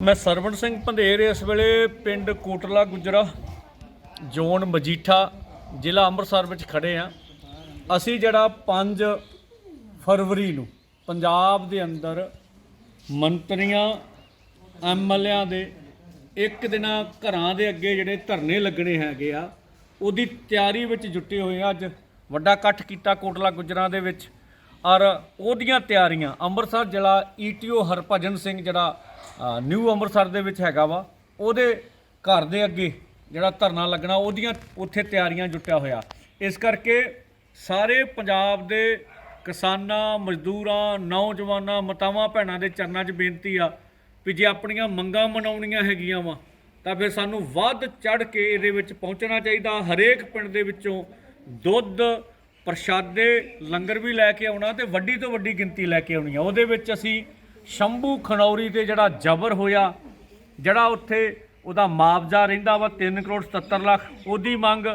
ਮੈਂ ਸਰਵਣ ਸਿੰਘ ਪੰਧੇਰ ਇਸ ਵੇਲੇ ਪਿੰਡ ਕੋਟਲਾ ਗੁਜਰਾ, ਜ਼ੋਨ ਮਜੀਠਾ ਜ਼ਿਲ੍ਹਾ ਅੰਮ੍ਰਿਤਸਰ ਵਿੱਚ ਖੜੇ ਆ ਅਸੀਂ ਜਿਹੜਾ 5 ਫਰਵਰੀ ਨੂੰ ਪੰਜਾਬ ਦੇ ਅੰਦਰ ਮੰਤਰੀਆਂ ਐਮਐਲਏਆਂ ਦੇ ਇੱਕ ਦਿਨਾਂ ਘਰਾਂ ਦੇ ਅੱਗੇ ਜਿਹੜੇ ਧਰਨੇ ਲੱਗਣੇ ਹੈਗੇ ਆ, ਉਹਦੀ ਤਿਆਰੀ ਵਿੱਚ ਜੁਟੇ ਹੋਏ ਆ ਅੱਜ। ਵੱਡਾ ਇਕੱਠ ਕੀਤਾ ਕੋਟਲਾ ਗੁਜਰਾਂ ਦੇ ਵਿੱਚ। ਔਰ ਉਹਦੀਆਂ ਤਿਆਰੀਆਂ, ਅੰਮ੍ਰਿਤਸਰ ਜ਼ਿਲ੍ਹਾ ਈਟੀਓ ਹਰਭਜਨ ਸਿੰਘ ਜਿਹੜਾ ਨਿਊ ਅੰਮ੍ਰਿਤਸਰ ਦੇ ਵਿੱਚ ਹੈਗਾ ਵਾ, ਉਹਦੇ ਘਰ ਦੇ ਅੱਗੇ ਜਿਹੜਾ ਧਰਨਾ ਲੱਗਣਾ, ਉਹਦੀਆਂ ਉੱਥੇ ਤਿਆਰੀਆਂ ਜੁਟਿਆ ਹੋਇਆ। ਇਸ ਕਰਕੇ ਸਾਰੇ ਪੰਜਾਬ ਦੇ ਕਿਸਾਨਾਂ, ਮਜ਼ਦੂਰਾਂ, ਨੌਜਵਾਨਾਂ, ਮਤਾਵਾਂ, ਭੈਣਾਂ ਦੇ ਚਰਨਾਂ 'ਚ ਬੇਨਤੀ ਆ ਵੀ ਜੇ ਆਪਣੀਆਂ ਮੰਗਾਂ ਮਨਾਉਣੀਆਂ ਹੈਗੀਆਂ ਵਾ, ਤਾਂ ਫਿਰ ਸਾਨੂੰ ਵੱਧ ਚੜ ਕੇ ਇਹਦੇ ਵਿੱਚ ਪਹੁੰਚਣਾ ਚਾਹੀਦਾ। ਹਰੇਕ ਪਿੰਡ ਦੇ ਵਿੱਚੋਂ ਦੁੱਧ ਪ੍ਰਸ਼ਾਦੇ ਲੰਗਰ ਵੀ ਲੈ ਕੇ ਆਉਣਾ ਤੇ ਵੱਡੀ ਤੋਂ ਵੱਡੀ ਗਿਣਤੀ ਲੈ ਕੇ ਆਉਣੀ ਆ। ਉਹਦੇ ਵਿੱਚ ਅਸੀਂ ਸ਼ੰਭੂ ਖਨੌਰੀ ਤੇ ਜਿਹੜਾ ਜ਼ਬਰ ਹੋਇਆ, ਜਿਹੜਾ ਉੱਥੇ ਉਹਦਾ ਮੁਆਵਜ਼ਾ ਰਹਿੰਦਾ ਵਾ 3 ਕਰੋੜ 77 ਲੱਖ, ਉਹਦੀ ਮੰਗ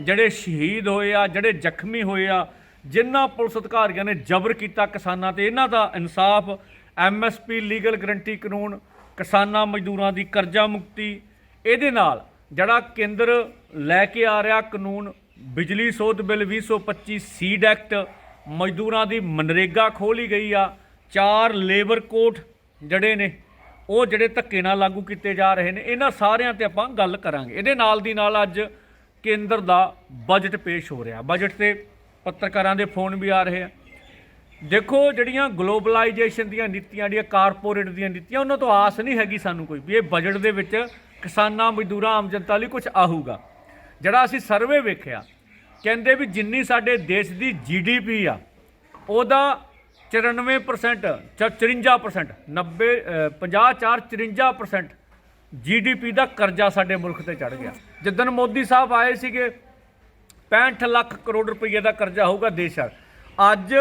ਜਿਹੜੇ ਸ਼ਹੀਦ ਹੋਏ ਆ, ਜਿਹੜੇ ਜ਼ਖਮੀ ਹੋਏ ਆ, ਜਿਨ੍ਹਾਂ ਪੁਲਿਸ ਅਧਿਕਾਰੀਆਂ ਨੇ ਜ਼ਬਰ ਕੀਤਾ ਕਿਸਾਨਾਂ ਤੇ, ਇਹਨਾਂ ਦਾ ਇਨਸਾਫ ਐਮਐਸਪੀ ਲੀਗਲ ਗਰੰਟੀ ਕਾਨੂੰਨ, ਕਿਸਾਨਾਂ ਮਜ਼ਦੂਰਾਂ ਦੀ ਕਰਜ਼ਾ ਮੁਕਤੀ, ਇਹਦੇ ਨਾਲ ਜਿਹੜਾ ਕੇਂਦਰ ਲੈ ਕੇ ਆ ਰਿਹਾ ਕਾਨੂੰਨ ਬਿਜਲੀ ਸੋਧ ਬਿੱਲ 2025 ਸੀਡ ਐਕਟ ਮਜ਼ਦੂਰਾਂ ਦੀ ਮਨਰੇਗਾ ਖੋਲੀ ਗਈ ਆ। ਚਾਰ ਲੇਬਰ ਕੋਡ ਜਿਹੜੇ ਨੇ, ਉਹ ਜਿਹੜੇ ਧੱਕੇ ਨਾਲ ਲਾਗੂ ਕੀਤੇ ਜਾ ਰਹੇ ਨੇ, ਇਹਨਾਂ ਸਾਰਿਆਂ ਤੇ ਆਪਾਂ ਗੱਲ ਕਰਾਂਗੇ। ਇਹਦੇ ਨਾਲ ਦੀ ਨਾਲ ਅੱਜ ਕੇਂਦਰ ਦਾ ਬਜਟ ਪੇਸ਼ ਹੋ ਰਿਹਾ। ਬਜਟ ਤੇ ਪੱਤਰਕਾਰਾਂ ਦੇ ਫੋਨ ਵੀ ਆ ਰਹੇ ਆ। ਦੇਖੋ, ਜਿਹੜੀਆਂ ਗਲੋਬਲਾਈਜੇਸ਼ਨ ਦੀਆਂ ਨੀਤੀਆਂ, ਜਿਹੜੀਆਂ ਕਾਰਪੋਰੇਟ ਦੀਆਂ ਨੀਤੀਆਂ, ਉਹਨਾਂ ਤੋਂ ਆਸ ਨਹੀਂ ਹੈਗੀ ਸਾਨੂੰ ਕੋਈ ਵੀ। ਇਹ ਬਜਟ ਦੇ ਵਿੱਚ ਕਿਸਾਨਾਂ, ਮਜ਼ਦੂਰਾਂ, ਆਮ ਜਨਤਾ ਲਈ ਕੁਝ ਆਹੂਗਾ। ਜਿਹੜਾ ਅਸੀਂ ਸਰਵੇ ਵੇਖਿਆ ਕਹਿੰਦੇ ਵੀ ਜਿੰਨੀ ਸਾਡੇ ਦੇਸ਼ ਦੀ ਜੀਡੀਪੀ ਆ ਉਹਦਾ 94% ਚ 54% 90 ਅ, 50 4 54% ਜੀਡੀਪੀ ਦਾ ਕਰਜ਼ਾ ਸਾਡੇ ਮੁਲਕ ਤੇ ਚੜ ਗਿਆ। ਜਿੱਦਣ ਮੋਦੀ ਸਾਹਿਬ ਆਏ ਸੀਗੇ 65 ਲੱਖ ਕਰੋੜ ਰੁਪਏ ਦਾ ਕਰਜ਼ਾ ਹੋਊਗਾ ਦੇਸ਼ ਦਾ ਅੱਜ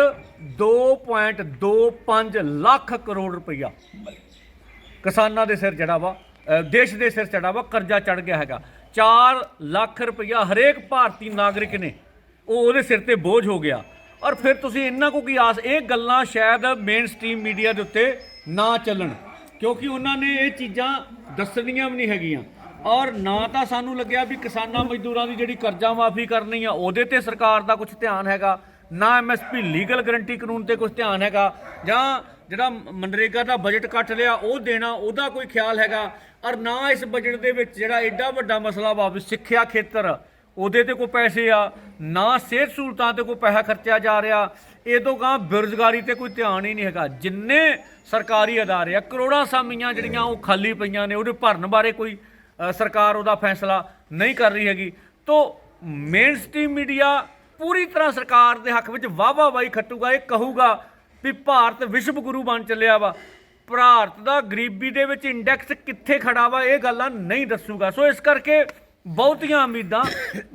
2.25 ਲੱਖ ਕਰੋੜ ਰੁਪਈਆ ਕਿਸਾਨਾਂ ਦੇ ਸਿਰ ਜਿਹੜਾ ਵਾ ਦੇਸ਼ ਦੇ ਸਿਰ ਚੜਾ ਵਾ ਕਰਜ਼ਾ ਚੜ ਗਿਆ ਹੈਗਾ। 4 ਲੱਖ ਰੁਪਈਆ ਹਰੇਕ ਭਾਰਤੀ ਨਾਗਰਿਕ ਨੇ। ਉਹ ਉਹਦੇ ਸਿਰ ਤੇ ਬੋਝ ਹੋ ਗਿਆ। ਔਰ ਫਿਰ ਤੁਸੀਂ ਇੰਨਾ ਕੋ ਕੀ ਆਸ, ਇਹ ਗੱਲਾਂ ਸ਼ਾਇਦ ਮੇਨ ਸਟ੍ਰੀਮ ਮੀਡੀਆ ਦੇ ਉੱਤੇ ਨਾ ਚੱਲਣ। ਕਿਉਂਕਿ ਉਹਨਾਂ ਨੇ ਇਹ ਚੀਜ਼ਾਂ ਦੱਸਣੀਆਂ ਵੀ ਨਹੀਂ ਹੈਗੀਆਂ। ਔਰ ਨਾ ਤਾਂ ਸਾਨੂੰ ਲੱਗਿਆ ਵੀ ਕਿਸਾਨਾਂ ਮਜ਼ਦੂਰਾਂ ਦੀ ਜਿਹੜੀ ਕਰਜ਼ਾ ਮਾਫੀ ਕਰਨੀ ਆ, ਉਹਦੇ ਤੇ ਸਰਕਾਰ ਦਾ ਕੁਝ ਧਿਆਨ ਹੈਗਾ। ਨਾ ਐਮਐਸਪੀ ਲੀਗਲ ਗਰੰਟੀ ਕਾਨੂੰਨ ਤੇ ਕੁਝ ਧਿਆਨ ਹੈਗਾ, ਜਾਂ ਜਿਹੜਾ ਮਨਰੇਗਾ ਦਾ ਬਜਟ ਕੱਟ ਲਿਆ, ਉਹ ਦੇਣਾ, ਉਹਦਾ ਕੋਈ ਖਿਆਲ ਹੈਗਾ। ਔਰ ਨਾ ਇਸ ਬਜਟ ਦੇ ਵਿੱਚ ਜਿਹੜਾ ਐਡਾ ਵੱਡਾ ਮਸਲਾ ਵਾ, ਵੀ ਸਿੱਖਿਆ ਖੇਤਰ, ਉਹਦੇ ਤੇ ਕੋਈ ਪੈਸੇ ਆ, ਨਾ ਸਿਹਤ ਸਹੂਲਤਾਂ ਤੇ ਕੋਈ ਪੈਸਾ ਖਰਚਿਆ ਜਾ ਰਿਹਾ, ਇਹ ਤੋਂ ਗਾਂ ਬੇਰੁਜ਼ਗਾਰੀ ਤੇ ਕੋਈ ਧਿਆਨ ਹੀ ਨਹੀਂ ਹੈਗਾ। ਜਿੰਨੇ ਸਰਕਾਰੀ ਅਦਾਰੇ ਆ, ਕਰੋੜਾਂ ਸਾਮੀਆਂ ਜਿਹੜੀਆਂ ਉਹ ਖਾਲੀ ਪਈਆਂ ਨੇ, ਉਹਦੇ ਭਰਨ ਬਾਰੇ ਕੋਈ ਸਰਕਾਰ ਉਹਦਾ ਫੈਸਲਾ ਨਹੀਂ ਕਰ ਰਹੀ ਹੈਗੀ। ਤੋਂ ਮੇਨ ਸਟ੍ਰੀਮ ਮੀਡੀਆ ਪੂਰੀ ਤਰ੍ਹਾਂ ਸਰਕਾਰ ਦੇ ਹੱਕ ਵਿੱਚ ਵਾਵਾ ਵਾਈ ਖੱਟੂਗਾ, ਇਹ ਕਹੂਗਾ ਵੀ ਭਾਰਤ ਵਿਸ਼ਵ ਗੁਰੂ ਬਣ ਚੱਲਿਆ ਵਾ। ਭਾਰਤ ਦਾ ਗਰੀਬੀ ਦੇ ਵਿੱਚ ਇੰਡੈਕਸ ਕਿੱਥੇ ਖੜਾ ਵਾ, ਇਹ ਗੱਲਾਂ ਨਹੀਂ ਦੱਸੂਗਾ। ਸੋ ਇਸ ਕਰਕੇ ਬਹੁਤੀਆਂ ਉਮੀਦਾਂ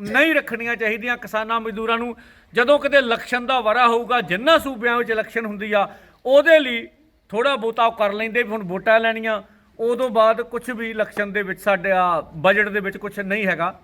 ਨਹੀਂ ਰੱਖਣੀਆਂ ਚਾਹੀਦੀਆਂ ਕਿਸਾਨਾਂ ਮਜ਼ਦੂਰਾਂ ਨੂੰ। ਜਦੋਂ ਕਿਤੇ ਇਲੈਕਸ਼ਨ ਦਾ ਵਰਾ ਹੋਊਗਾ, ਜਿੰਨਾ ਸੂਬਿਆਂ ਵਿੱਚ ਇਲੈਕਸ਼ਨ ਹੁੰਦੀ ਆ, ਉਹਦੇ ਲਈ ਥੋੜਾ ਬਹੁਤਾ ਉਹ ਕਰ ਲੈਂਦੇ ਵੀ ਹੁਣ ਵੋਟਾਂ ਲੈਣੀਆਂ। ਉਦੋਂ ਬਾਅਦ ਕੁਝ ਵੀ ਇਲੈਕਸ਼ਨ ਦੇ ਵਿੱਚ ਸਾਡੇ ਆ ਬਜਟ ਦੇ ਵਿੱਚ ਕੁਝ ਨਹੀਂ ਹੈਗਾ।